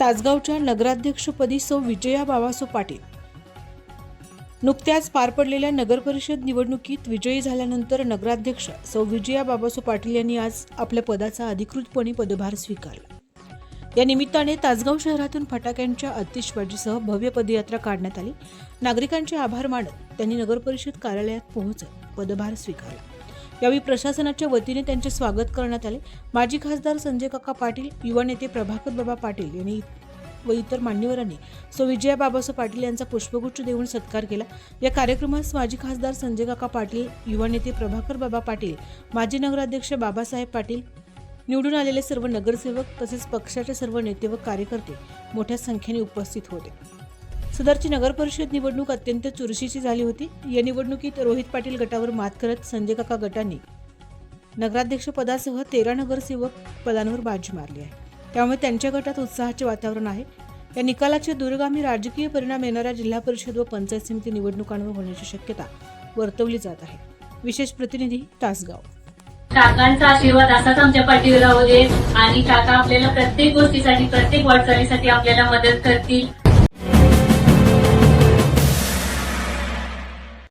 तासगावच्या नगराध्यक्षपदी सौ विजया बाबासो पाटील. नुकत्याच पार पडलेल्या नगरपरिषद निवडणुकीत विजयी झाल्यानंतर नगराध्यक्ष सौ विजया बाबासो पाटील यांनी आज आपल्या पदाचा अधिकृतपणे पदभार स्वीकारला. या निमित्ताने तासगाव शहरातून फटाक्यांच्या आतिषबाजीसह भव्य पदयात्रा काढण्यात आली. नागरिकांचे आभार मानत त्यांनी नगरपरिषद कार्यालयात पोहोचत पदभार स्वीकारला. यावेळी प्रशासनाच्या वतीने त्यांचे स्वागत करण्यात आले. माजी खासदार संजय काका पाटील युवा नेते प्रभाकर बाबा पाटील यांनी व इतर मान्यवरांनी सो. विजया बाबासाहेब पाटील यांचा पुष्पगुच्छ देऊन सत्कार केला. या कार्यक्रमास माजी खासदार संजय काका पाटील युवा नेते प्रभाकर बाबा पाटील माजी नगराध्यक्ष बाबासाहेब पाटील निवडून आलेले सर्व नगरसेवक तसेच पक्षाचे सर्व नेते व कार्यकर्ते मोठ्या संख्येने उपस्थित होते. सदरची नगरपरिषद निवडणूक अत्यंत चुरशीची झाली होती. या निवडणुकीत रोहित पाटील गटावर मात करत संजय काका गटांनी नगराध्यक्ष पदासह तेरा नगरसेवक पदांवर बाजी मारली आहे. त्यामुळे त्यांच्या गटात उत्साहाचे वातावरण आहे. या निकालाचे दूरगामी राजकीय परिणाम येणाऱ्या जिल्हा परिषद व पंचायत समिती निवडणुकांवर होण्याची शक्यता वर्तवली जात आहे. विशेष प्रतिनिधी तासगाव. काकांचा आशीर्वाद असाच आमच्या पाठीवर राहू दे आणि काका आपल्याला प्रत्येक गोष्टीसाठी प्रत्येक वाटचालीसाठी आपल्याला मदत करतील.